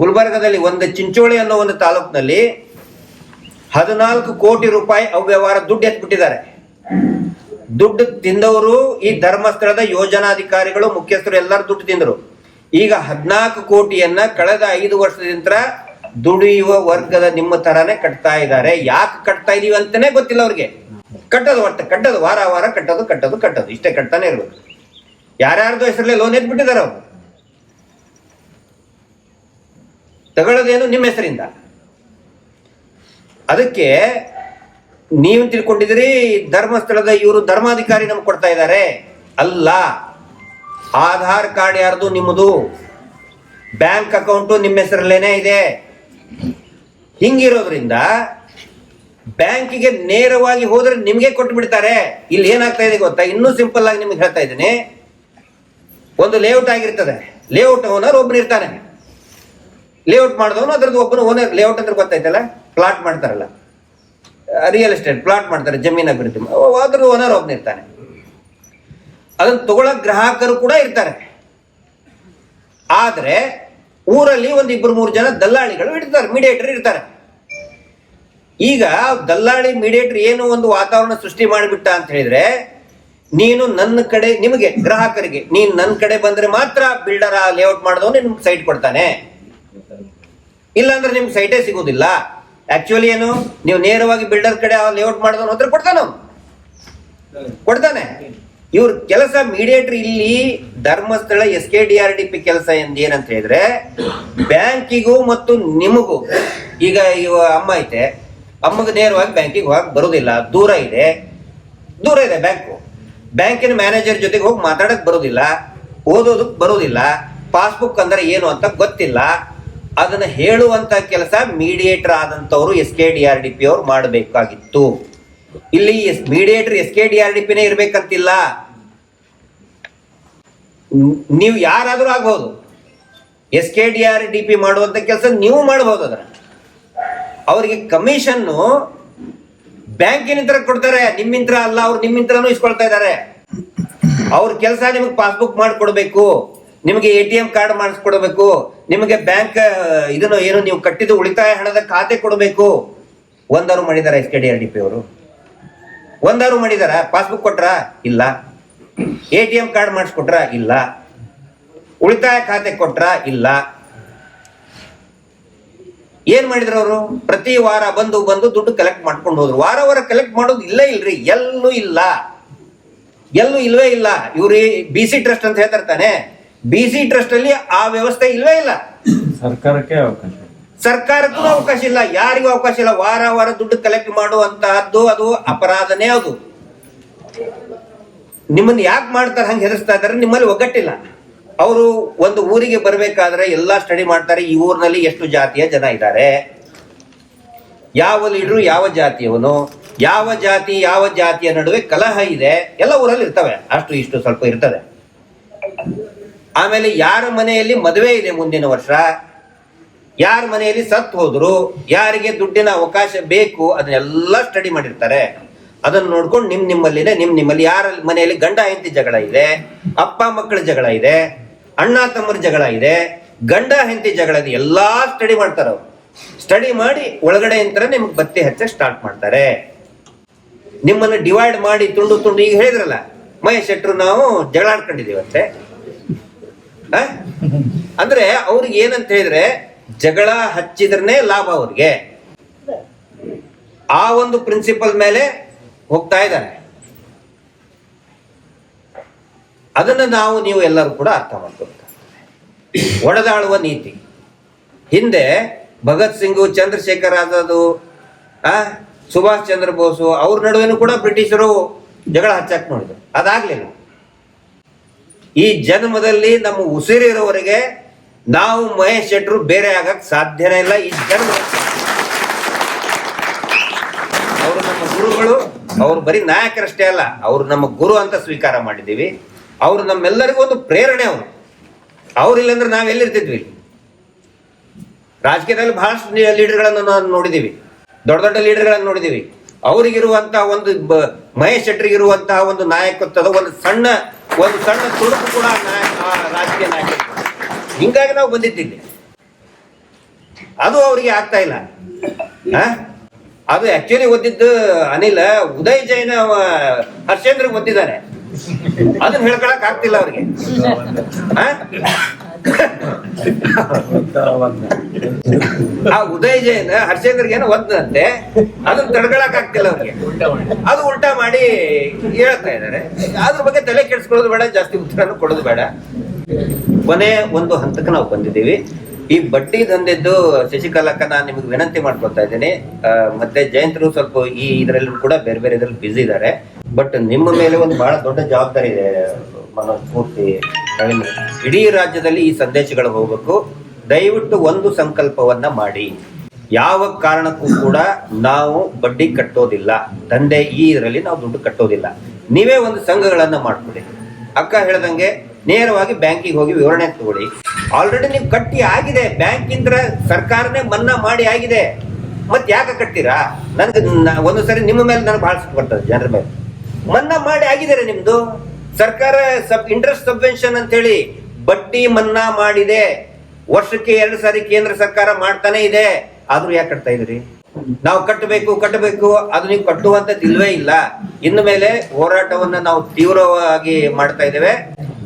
Speaker 1: ಗುಲ್ಬರ್ಗದಲ್ಲಿ ಒಂದು ಚಿಂಚೋಳಿ ಅನ್ನೋ ಒಂದು ತಾಲೂಕಿನಲ್ಲಿ ಹದಿನಾಲ್ಕು ಕೋಟಿ ರೂಪಾಯಿ ಅವ್ಯವಹಾರ ದುಡ್ಡು ಎತ್ಬಿಟ್ಟಿದ್ದಾರೆ. ದುಡ್ಡು ತಿಂದವರು ಈ ಧರ್ಮಸ್ಥಳದ ಯೋಜನಾಧಿಕಾರಿಗಳು, ಮುಖ್ಯಸ್ಥರು ಎಲ್ಲರೂ ದುಡ್ಡು ತಿಂದರು. ಈಗ ಹದಿನಾಲ್ಕು ಕೋಟಿಯನ್ನ ಕಳೆದ ಐದು ವರ್ಷದಿಂದ ದುಡಿಯುವ ವರ್ಗದ ನಿಮ್ಮ ತರನೇ ಕಟ್ತಾ ಇದ್ದಾರೆ. ಯಾಕೆ ಕಟ್ತಾ ಇದೀವಿ ಅಂತಾನೆ ಗೊತ್ತಿಲ್ಲ ಅವ್ರಿಗೆ. ಕಟ್ಟೋದು ಒಟ್ಟು, ಕಟ್ಟೋದು, ವಾರ ವಾರ ಕಟ್ಟೋದು ಕಟ್ಟೋದು ಕಟ್ಟೋದು. ಇಷ್ಟೇ ಕಟ್ತಾನೆ ಇರ್ಬೇಕು. ಯಾರ್ಯಾರ್ದು ಹೆಸರಲ್ಲೇ ಲೋನ್ ಎತ್ಬಿಟ್ಟಿದ್ದಾರೆ ಅವರು? ತಗೊಳ್ಳೋದೇನು ನಿಮ್ಮ ಹೆಸರಿಂದ? ಅದಕ್ಕೆ ನೀವು ತಿಳ್ಕೊಂಡಿದ್ದೀರಿ, ಧರ್ಮಸ್ಥಳದ ಇವರು ಧರ್ಮಾಧಿಕಾರಿ ನಮ್ಗೆ ಕೊಡ್ತಾ ಇದ್ದಾರೆ. ಅಲ್ಲ, ಆಧಾರ್ ಕಾರ್ಡ್ ಯಾರ್ದು ನಿಮ್ಮದು ಬ್ಯಾಂಕ್ ಅಕೌಂಟು ನಿಮ್ಮ ಹೆಸರಲ್ಲೇನೆ ಇದೆ. ಹಿಂಗಿರೋದ್ರಿಂದ ಬ್ಯಾಂಕಿಗೆ ನೇರವಾಗಿ ಹೋದ್ರೆ ನಿಮಗೆ ಕೊಟ್ಟು ಬಿಡ್ತಾರೆ ಇಲ್ಲಿ ಏನಾಗ್ತಾ ಇದೆ ಗೊತ್ತಾ? ಇನ್ನೂ ಸಿಂಪಲ್ ಆಗಿ ನಿಮ್ಗೆ ಹೇಳ್ತಾ ಇದ್ದೀನಿ. ಒಂದು ಲೇಔಟ್ ಆಗಿರ್ತದೆ. ಲೇಔಟ್ ಓನರ್ ಒಬ್ಬನಿರ್ತಾನೆ ಲೇಔಟ್ ಮಾಡಿದವನು ಅದ್ರದ್ದು ಒಬ್ಬನು ಓನರ್ ಲೇಔಟ್ ಅಂದ್ರೆ ಗೊತ್ತಾಯ್ತಲ್ಲ? ಪ್ಲಾಟ್ ಮಾಡ್ತಾರಲ್ಲ. ರಿಯಲ್ ಎಸ್ಟೇಟ್ ಪ್ಲಾಟ್ ಮಾಡ್ತಾರೆ, ಜಮೀನು ಅಭಿವೃದ್ಧಿ ಅದ್ರದ್ದು ಅದ್ರ ಓನರ್ ಒಬ್ಬನು ಇರ್ತಾನೆ ಅದನ್ನ ತಗೊಳ್ಳೋ ಗ್ರಾಹಕರು ಕೂಡ ಇರ್ತಾರೆ. ಆದ್ರೆ ಊರಲ್ಲಿ ಒಂದು ಇಬ್ಬರು ಮೂರು ಜನ ದಲ್ಲಾಳಿಗಳು ಇರ್ತಾರೆ ಮೀಡಿಯೇಟರ್ ಇರ್ತಾರೆ. ಈಗ ದಲ್ಲಾಳಿ ಮೀಡಿಯೇಟರ್ ಏನು ಒಂದು ವಾತಾವರಣ ಸೃಷ್ಟಿ ಮಾಡಿಬಿಟ್ಟ ಅಂತ ಹೇಳಿದ್ರೆ, ನೀನು ನನ್ನ ಕಡೆ, ನಿಮಗೆ, ಗ್ರಾಹಕರಿಗೆ, ನೀನು ನನ್ನ ಕಡೆ ಬಂದ್ರೆ ಮಾತ್ರ ಬಿಲ್ಡರ್ ಆ ಲೇಔಟ್ ಮಾಡಿದವನು ನಿಮ್ಗೆ ಸೈಟ್ ಕೊಡ್ತಾನೆ. ಇಲ್ಲಾಂದ್ರೆ ನಿಮ್ಗೆ ಸೈಟೇ ಸಿಗೋದಿಲ್ಲ. ಆಕ್ಚುಲಿ ಏನು, ನೀವು ನೇರವಾಗಿ ಬಿಲ್ಡರ್ ಕಡೆ ಆ ಲೇಔಟ್ ಮಾಡಿದವನು ಹತ್ರ ಕೊಡ್ತಾನ. ಕೊಡ್ತಾನೆ. ಇವ್ರ ಕೆಲಸ ಮೀಡಿಯೇಟರ್ ಇಲ್ಲಿ Dharmasthala S K D R D P ಕೆಲಸ ಎಂದ ಏನಂತ ಹೇಳಿದ್ರೆ, ಬ್ಯಾಂಕಿಗೂ ಮತ್ತು ನಿಮಗೂ, ಈಗ ಇವ ಅಮ್ಮ ಐತೆ, ಅಮ್ಮಗೆ ನೇರವಾಗಿ ಬ್ಯಾಂಕಿಗೆ ಹೋಗಕ್ ಬರೋದಿಲ್ಲ, ದೂರ ಇದೆ ದೂರ ಇದೆ ಬ್ಯಾಂಕು. ಬ್ಯಾಂಕಿನ ಮ್ಯಾನೇಜರ್ ಜೊತೆಗೆ ಹೋಗಿ ಮಾತಾಡಕ್ ಬರೋದಿಲ್ಲ, ಓದೋದಕ್ ಬರೋದಿಲ್ಲ, ಪಾಸ್ಬುಕ್ ಅಂದ್ರೆ ಏನು ಅಂತ ಗೊತ್ತಿಲ್ಲ. ಅದನ್ನ ಹೇಳುವಂತ ಕೆಲಸ mediator ಆದಂತವ್ರು S K D R D P ಅವ್ರು ಮಾಡಬೇಕಾಗಿತ್ತು. ಇಲ್ಲಿ mediator S K D R D ಪಿನೇ ಇರ್ಬೇಕಂತಿಲ್ಲ. ನೀವು ಯಾರಾದರೂ ಆಗ್ಬಹುದು S K D R D P ಮಾಡುವಂಥ ಕೆಲಸ ನೀವು ಮಾಡಬಹುದು ಅದರ. ಅವರಿಗೆ ಕಮಿಷನ್ನು ಬ್ಯಾಂಕಿನಿಂದ ಕೊಡ್ತಾರೆ, ನಿಮ್ಮಿಂತ್ರ ಅಲ್ಲ, ಅವ್ರು ನಿಮ್ಮಿಂತ್ರನೂ ಇಸ್ಕೊಳ್ತಾ ಇದ್ದಾರೆ. ಅವ್ರ ಕೆಲಸ ನಿಮಗೆ ಪಾಸ್ಬುಕ್ ಮಾಡಿಕೊಡ್ಬೇಕು, ನಿಮಗೆ ಎ ಟಿ ಎಂ ಕಾರ್ಡ್ ಮಾಡಿಸ್ಕೊಡ್ಬೇಕು, ನಿಮಗೆ ಬ್ಯಾಂಕ್ ಇದನ್ನು ಏನು ನೀವು ಕಟ್ಟಿದ್ದು ಉಳಿತಾಯ ಹಣದ ಖಾತೆ ಕೊಡಬೇಕು. ಒಂದಾರು ಮಾಡಿದಾರ S K D R D P ಅವರು? ಒಂದಾರು ಮಾಡಿದಾರ? ಪಾಸ್ಬುಕ್ ಕೊಟ್ರ? ಇಲ್ಲ. ಎ ಟಿ ಎಂ ಕಾರ್ಡ್ ಮಾಡಿಸ್ಕೊಟ್ರ ಇಲ್ಲ ಉಳಿತಾಯ ಖಾತೆ ಕೊಟ್ರ ಇಲ್ಲ. ಏನ್ ಮಾಡಿದ್ರು ಅವರು? ಪ್ರತಿ ವಾರ ಬಂದು ಬಂದು ದುಡ್ಡು ಕಲೆಕ್ಟ್ ಮಾಡ್ಕೊಂಡು ಹೋದ್ರು. ವಾರ ವಾರ ಕಲೆಕ್ಟ್ ಮಾಡೋದು ಇಲ್ಲ ಇಲ್ರಿ ಎಲ್ಲೂ ಇಲ್ಲ. ಎಲ್ಲೂ ಇಲ್ವೇ ಇಲ್ಲ. ಇವ್ರಿ ಬಿ ಸಿ ಟ್ರಸ್ಟ್ ಅಂತ ಹೇಳ್ತಾರೆ ತಾನೆ ಬಿ ಸಿ ಟ್ರಸ್ಟ್ ಅಲ್ಲಿ ಆ ವ್ಯವಸ್ಥೆ ಇಲ್ವೇ ಇಲ್ಲ.
Speaker 3: ಸರ್ಕಾರಕ್ಕೆ ಅವಕಾಶ
Speaker 1: ಸರ್ಕಾರಕ್ಕೂ ಅವಕಾಶ ಇಲ್ಲ. ಯಾರಿಗೂ ಅವಕಾಶ ಇಲ್ಲ. ವಾರ ವಾರ ದುಡ್ಡು ಕಲೆಕ್ಟ್ ಮಾಡುವಂತಹದ್ದು ಅದು ಅಪರಾಧನೇ ಅದು. ನಿಮ್ಮನ್ನ ಯಾಕೆ ಮಾಡ್ತಾರೆ ಹಂಗೆ ಹೆದರ್ಸ್ತಾ ಇದ್ದಾರೆ ನಿಮ್ಮಲ್ಲಿ ಒಗ್ಗಟ್ಟಿಲ್ಲ. ಅವರು ಒಂದು ಊರಿಗೆ ಬರಬೇಕಾದ್ರೆ ಎಲ್ಲಾ ಸ್ಟಡಿ ಮಾಡ್ತಾರೆ, ಈ ಊರಿನಲ್ಲಿ ಎಷ್ಟು ಜಾತಿಯ ಜನ ಇದ್ದಾರೆ? ಯಾವ ಲೀಡ್ರು ಯಾವ ಜಾತಿಯವನು? ಯಾವ ಜಾತಿ, ಯಾವ ಜಾತಿಯ ನಡುವೆ ಕಲಹ ಇದೆ? ಎಲ್ಲ ಊರಲ್ಲಿ ಇರ್ತವೆ, ಅಷ್ಟು ಇಷ್ಟು ಸ್ವಲ್ಪ ಇರ್ತದೆ. ಆಮೇಲೆ ಯಾರ ಮನೆಯಲ್ಲಿ ಮದುವೆ ಇದೆ ಮುಂದಿನ ವರ್ಷ? ಯಾರ ಮನೆಯಲ್ಲಿ ಸತ್ತು ಹೋದ್ರು? ಯಾರಿಗೆ ದುಡ್ಡಿನ ಅವಕಾಶ ಬೇಕು? ಅದನ್ನೆಲ್ಲ ಸ್ಟಡಿ ಮಾಡಿರ್ತಾರೆ. ಅದನ್ನ ನೋಡ್ಕೊಂಡು ನಿಮ್ ನಿಮ್ಮಲ್ಲಿನೇ, ನಿಮ್ ನಿಮ್ಮಲ್ಲಿ ಯಾರ ಮನೆಯಲ್ಲಿ ಗಂಡ ಹೆಂಡತಿ ಜಗಳ ಇದೆ, ಅಪ್ಪ ಮಕ್ಕಳ ಜಗಳ ಇದೆ, ಅಣ್ಣ ತಮ್ಮರ ಜಗಳ ಇದೆ, ಗಂಡ ಹೆಂಡತಿ ಜಗಳ ಇದೆ, ಎಲ್ಲಾ ಸ್ಟಡಿ ಮಾಡ್ತಾರ ಅವ್ರು. ಸ್ಟಡಿ ಮಾಡಿ ಒಳಗಡೆ ಇಂತರ ನಿಮ್ಗೆ ಬತ್ತಿ ಹಚ್ಚ ಸ್ಟಾರ್ಟ್ ಮಾಡ್ತಾರೆ. ನಿಮ್ಮನ್ನು ಡಿವೈಡ್ ಮಾಡಿ ತುಂಡು ತುಂಡು ಈಗ ಹೇಳಿದ್ರಲ್ಲ, ಮಹೇಶ್ ಶೆಟ್ರು ನಾವು ಜಗಳ ಆಡ್ಕೊಂಡಿದೀವಂತೆ ಅಂದ್ರೆ ಅವ್ರಿಗೆ ಏನಂತ ಹೇಳಿದ್ರೆ, ಜಗಳ ಹಚ್ಚಿದ್ರನೇ ಲಾಭ ಅವ್ರಿಗೆ. ಆ ಒಂದು ಪ್ರಿನ್ಸಿಪಲ್ ಮೇಲೆ ಹೋಗ್ತಾ ಇದ್ದಾನೆ. ಅದನ್ನು ನಾವು ನೀವು ಎಲ್ಲರೂ ಕೂಡ ಅರ್ಥ ಮಾಡ್ಕೋಬೇಕು ಒಡೆದಾಳುವ ನೀತಿ. ಹಿಂದೆ ಭಗತ್ ಸಿಂಗು, ಚಂದ್ರಶೇಖರ್ ಆಜಾದ್, ಆ, ಸುಭಾಷ್ ಚಂದ್ರ ಬೋಸು ಅವ್ರ ನಡುವೆನೂ ಕೂಡ ಬ್ರಿಟಿಷರು ಜಗಳ ಹಚ್ಚಾಕ್ ನೋಡಿದ್ರು. ಅದಾಗ್ಲಿಲ್ಲ ಈ ಜನ್ಮದಲ್ಲಿ ನಮ್ಮ ಉಸಿರಿರೋವರೆಗೆ ನಾವು ಮಹೇಶ್ ಶೆಟ್ರು ಬೇರೆ ಆಗಕ್ ಸಾಧ್ಯನೇ ಇಲ್ಲ. ಈ ಜನ್ಮ ಅವರು ನಮ್ಮ ಗುರುಗಳು ಅವ್ರು ಬರೀ ನಾಯಕರಷ್ಟೇ ಅಲ್ಲ, ಅವ್ರು ನಮ್ಮ ಗುರು ಅಂತ ಸ್ವೀಕಾರ ಮಾಡಿದ್ದೀವಿ. ಅವ್ರು ನಮ್ಮೆಲ್ಲರಿಗೂ ಒಂದು ಪ್ರೇರಣೆ ಅವರು. ಅವ್ರಿಲ್ಲಂದ್ರೆ ನಾವ್ ನಾವೆಲ್ಲಿರ್ತಿದ್ವಿ ರಾಜಕೀಯದಲ್ಲಿ ಬಹಳಷ್ಟು ಲೀಡರ್ಗಳನ್ನು ನಾವು ನೋಡಿದ್ದೀವಿ. ದೊಡ್ಡ ದೊಡ್ಡ ಲೀಡರ್ಗಳನ್ನು ನೋಡಿದ್ದೀವಿ. ಅವರಿಗಿರುವಂತಹ ಒಂದು ಮಹೇಶ್ ಶೆಟ್ಟರಿಗಿರುವಂತಹ ಒಂದು ನಾಯಕತ್ವದ ಒಂದು ಸಣ್ಣ ಒಂದು ಸಣ್ಣ ತುಣುಕು ಕೂಡ ರಾಜಕೀಯ ನಾಯಕ ಹಿಂಗಾಗಿ ನಾವು ಬಂದಿದ್ದೀವಿ ಅದು ಅವರಿಗೆ ಆಗ್ತಾ ಇಲ್ಲ? ಅದು ಆಕ್ಚುಲಿ ಓದಿದ್ದು ಅನಿಲ್ ಉದಯ್ ಜೈನ್, ಅವ ಹರ್ಷೇಂದ್ರ ಓದಿದ್ದಾನೆ. ಅದನ್ನ ಹೇಳ್ಕೊಳಕ್ ಆಗ್ತಿಲ್ಲ ಅವ್ರಿಗೆ. ಆ? ಉದಯ್ ಜೈನ್, ಹರ್ಷೇಂದ್ರಗೆ ಏನೋ ಒದ್ದಂತೆ ಅದನ್ನ ತಡ್ಕೊಳಕ್ ಆಗ್ತಿಲ್ಲ ಅವ್ರಿಗೆ. ಅದು ಉಲ್ಟಾ ಮಾಡಿ ಹೇಳ್ತಾ ಇದ್ದಾರೆ. ಅದ್ರ ಬಗ್ಗೆ ತಲೆ ಕೆಡಿಸ್ಕೊಳ್ಳೋದು ಬೇಡ, ಜಾಸ್ತಿ ಉತ್ತರನು ಕೊಡೋದು ಬೇಡ. ಕೊನೆ ಒಂದು ಹಂತಕ್ಕೆ ನಾವು ಬಂದಿದ್ದೀವಿ. ಈ ಬಡ್ಡಿ ದಂಧೆದ್ದು ಶಶಿಕಲಾಕ್ಕ ನಾನು ನಿಮಗೆ ವಿನಂತಿ ಮಾಡ್ಕೊತಾ ಇದ್ದೀನಿ. ಮತ್ತೆ ಜಯಂತರು ಸ್ವಲ್ಪ ಈ ಇದರಲ್ಲೂ ಕೂಡ ಬೇರೆ ಬೇರೆ ಇದ್ರಲ್ಲಿ ಬಿಜಿ ಇದ್ದಾರೆ ಬಟ್ ನಿಮ್ಮ ಮೇಲೆ ಒಂದು ಬಹಳ ದೊಡ್ಡ ಜವಾಬ್ದಾರಿ ಇದೆ, ಮನೋಜ್. ಇಡೀ ರಾಜ್ಯದಲ್ಲಿ ಈ ಸಂದೇಶಗಳು ಹೋಗಬೇಕು. ದಯವಿಟ್ಟು ಒಂದು ಸಂಕಲ್ಪವನ್ನ ಮಾಡಿ. ಯಾವ ಕಾರಣಕ್ಕೂ ಕೂಡ ನಾವು ಬಡ್ಡಿ ಕಟ್ಟೋದಿಲ್ಲ. ದಂಧೆ ಈ ಇದರಲ್ಲಿ ನಾವು ದುಡ್ಡು ಕಟ್ಟೋದಿಲ್ಲ. ನೀವೇ ಒಂದು ಸಂಘಗಳನ್ನ ಮಾಡ್ಕೊಳ್ಳಿ ಅಕ್ಕ ಹೇಳ್ದಂಗೆ ನೇರವಾಗಿ ಬ್ಯಾಂಕಿಗೆ ಹೋಗಿ ವಿವರಣೆ ತಗೊಳ್ಳಿ. ಆಲ್ರೆಡಿ ನೀವು ಕಟ್ಟಿ ಆಗಿದೆ. ಬ್ಯಾಂಕಿಂದ ಸರ್ಕಾರನೇ ಮನ್ನಾ ಮಾಡಿ ಆಗಿದೆ. ಮತ್ತೆ ಯಾಕೆ ಕಟ್ತೀರಾ? ನನಗೆ ಒಂದು ಸರಿ ನಿಮ್ಮ ಮೇಲೆ ನನಗೆ ಬಹಳ ಸಿಟ್ಟು ಬರ್ತದೆ ಜನರ ಮೇಲೆ. ಮನ್ನಾ ಮಾಡಿ ಆಗಿದ್ದಾರೆ ನಿಮ್ದು? ಸರ್ಕಾರ ಸಬ್ ಇಂಟ್ರೆಸ್ಟ್ ಸಬ್ವೆನ್ಷನ್ ಅಂತ ಹೇಳಿ ಬಡ್ಡಿ ಮನ್ನಾ ಮಾಡಿದೆ. ವರ್ಷಕ್ಕೆ ಎರಡು ಸಾರಿ ಕೇಂದ್ರ ಸರ್ಕಾರ ಮಾಡ್ತಾನೆ ಇದೆ. ಆದ್ರೂ ಯಾಕೆ ಕಟ್ತಾ ಇದ್ರಿ ನಾವು ಕಟ್ಟಬೇಕು ಕಟ್ಟಬೇಕು ಅದು ನೀವು ಕಟ್ಟುವಂಥದ್ದು ಇಲ್ವೇ ಇಲ್ಲ. ಇನ್ನು ಮೇಲೆ ಹೋರಾಟವನ್ನ ನಾವು ತೀವ್ರವಾಗಿ ಮಾಡ್ತಾ ಇದ್ದೇವೆ.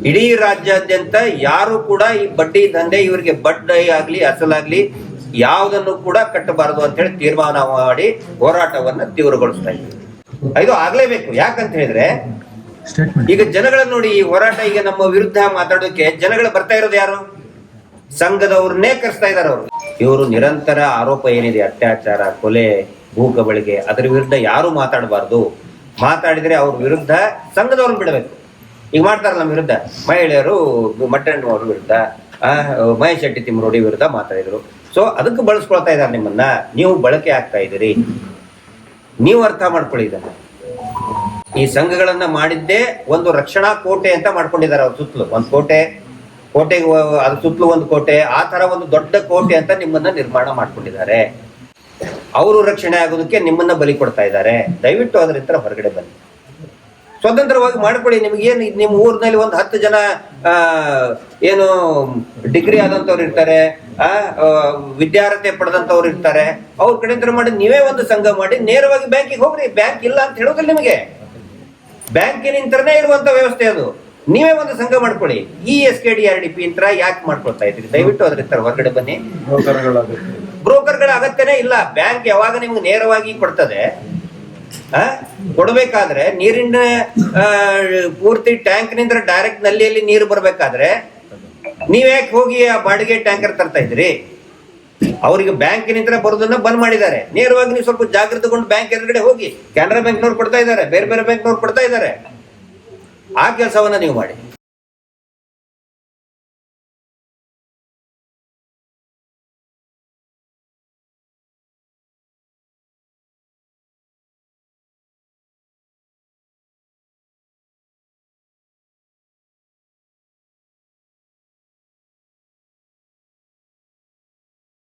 Speaker 1: ಇಡೀ ರಾಜ್ಯಾದ್ಯಂತ ಯಾರು ಕೂಡ ಈ ಬಡ್ಡಿ ದಂಧೆ ಇವರಿಗೆ ಬಡ್ಡಿ ಆಗ್ಲಿ ಅಸಲಾಗ್ಲಿ ಯಾವುದನ್ನು ಕೂಡ ಕಟ್ಟಬಾರದು ಅಂತ ಹೇಳಿ ತೀರ್ಮಾನ ಮಾಡಿ ಹೋರಾಟವನ್ನ ತೀವ್ರಗೊಳಿಸ್ತಾ ಇದ್ದೀವಿ. ಇದು ಆಗ್ಲೇಬೇಕು. ಯಾಕಂತ ಹೇಳಿದ್ರೆ ಈಗ ಜನಗಳನ್ನ ನೋಡಿ ಈ ಹೋರಾಟ ಈಗ ನಮ್ಮ ವಿರುದ್ಧ ಮಾತಾಡೋಕೆ ಜನಗಳು ಬರ್ತಾ ಇರೋದು ಯಾರು? ಸಂಘದವ್ರನ್ನೇ ಕರೆಸ್ತಾ ಇದಾರೆ ಅವರು. ಇವರು ನಿರಂತರ ಆರೋಪ ಏನಿದೆ, ಅತ್ಯಾಚಾರ, ಕೊಲೆ ಭೂಕಬಳಿಗೆ ಅದರ ವಿರುದ್ಧ ಯಾರು ಮಾತಾಡಬಾರ್ದು. ಮಾತಾಡಿದ್ರೆ ಅವ್ರ ವಿರುದ್ಧ ಸಂಘದವ್ರನ್ನ ಬಿಡಬೇಕು. ಈಗ ಮಾಡ್ತಾರಲ್ಲ ನಮ್ಮ ವಿರುದ್ಧ. ಮಹಿಳೆಯರು ಮಟ್ಟಣ್ಣ ಅವ್ರ ವಿರುದ್ಧ ಮಹೇಶ್ ಶೆಟ್ಟಿ ತಿಮ್ಮರೋಡಿ ವಿರುದ್ಧ ಮಾತಾಡಿದ್ರು. ಸೊ ಅದಕ್ಕೆ ಬಳಸ್ಕೊಳ್ತಾ ಇದ್ದಾರೆ ನಿಮ್ಮನ್ನ. ನೀವು ಬಳಕೆ ಆಗ್ತಾ ಇದ್ದೀರಿ. ನೀವು ಅರ್ಥ ಮಾಡ್ಕೊಳ್ಳಿ ಇದನ್ನ. ಈ ಸಂಘಗಳನ್ನ ಮಾಡಿದ್ದೇ ಒಂದು ರಕ್ಷಣಾ ಕೋಟೆ ಅಂತ ಮಾಡ್ಕೊಂಡಿದ್ದಾರೆ ಅವ್ರ ಸುತ್ತಲೂ. ಒಂದು ಕೋಟೆ ಕೋಟೆಗೆ ಅದ್ರ ಸುತ್ತಲೂ ಒಂದು ಕೋಟೆ ಆ ತರ ಒಂದು ದೊಡ್ಡ ಕೋಟೆ ಅಂತ ನಿಮ್ಮನ್ನ ನಿರ್ಮಾಣ ಮಾಡ್ಕೊಂಡಿದ್ದಾರೆ. ಅವರು ರಕ್ಷಣೆ ಆಗೋದಕ್ಕೆ ನಿಮ್ಮನ್ನ ಬಲಿ ಕೊಡ್ತಾ ಇದ್ದಾರೆ. ದಯವಿಟ್ಟು ಅದರಿಂದ ಹೊರಗಡೆ ಬನ್ನಿ. ಸ್ವತಂತ್ರವಾಗಿ ಮಾಡ್ಕೊಳ್ಳಿ ನಿಮ್ಗೆ ಏನು ನಿಮ್ಮ ಊರಿನಲ್ಲಿ ಒಂದು ಹತ್ತು ಜನ ಏನು ಡಿಗ್ರಿ ಆದಂಥವ್ರು ಇರ್ತಾರೆ ಆ, ವಿದ್ಯಾರ್ಥಿ ವಿದ್ಯಾರ್ಹತೆ ಪಡೆದಂತವ್ರು ಇರ್ತಾರೆ ಅವ್ರ ಕಡೆ ಮಾಡಿ ನೀವೇ ಒಂದು ಸಂಘ ಮಾಡಿ ನೇರವಾಗಿ ಬ್ಯಾಂಕಿಗೆ ಹೋಗ್ರಿ. ಬ್ಯಾಂಕ್ ಇಲ್ಲ ಅಂತ ಹೇಳೋದಿಲ್ಲ ನಿಮಗೆ. ಬ್ಯಾಂಕಿನಿಂದನೇ ಇರುವಂತ ವ್ಯವಸ್ಥೆ ಅದು. ನೀವೇ ಒಂದು ಸಂಘ ಮಾಡ್ಕೊಳ್ಳಿ. ಈ S K D R D P ಅಂತ ಯಾಕೆ ಮಾಡ್ಕೊಳ್ತಾ ಇದ್ರಿ ದಯವಿಟ್ಟು ಅದ್ರ ತರ ಹೊರಗಡೆ ಬನ್ನಿ.
Speaker 3: ಬ್ರೋಕರ್
Speaker 1: ಬ್ರೋಕರ್ಗಳ ಅಗತ್ಯನೇ ಇಲ್ಲ? ಬ್ಯಾಂಕ್ ಯಾವಾಗ ನಿಮ್ಗೆ ನೇರವಾಗಿ ಕೊಡ್ತದೆ? ಕೊಡ್ಬೇಕಾದ್ರೆ ನೀರಿನ ಪೂರ್ತಿ ಟ್ಯಾಂಕ್ನಿಂದ ಡೈರೆಕ್ಟ್ ನಲ್ಲಿಯಲ್ಲಿ ನೀರು ಬರ್ಬೇಕಾದ್ರೆ ನೀವ್ಯಾಕೆ ಹೋಗಿ ಆ ಬಾಡಿಗೆ ಟ್ಯಾಂಕರ್ ತರ್ತಾ ಇದ್ರಿ ಅವರಿಗೆ ಬ್ಯಾಂಕಿನಿಂದ ಬರೋದನ್ನ ಬಂದ್ ಮಾಡಿದ್ದಾರೆ. ನೇರವಾಗಿ ನೀವು ಸ್ವಲ್ಪ ಜಾಗೃತಗೊಂಡು ಬ್ಯಾಂಕ್ ಎದುರುಗಡೆ ಹೋಗಿ. ಕೆನರಾ ಬ್ಯಾಂಕ್ನವ್ರು ಕೊಡ್ತಾ ಇದ್ದಾರೆ. ಬೇರೆ ಬೇರೆ ಬ್ಯಾಂಕ್ನವ್ರು ಕೊಡ್ತಾ ಇದ್ದಾರೆ. ಆ ಕೆಲಸವನ್ನ ನೀವು ಮಾಡಿ.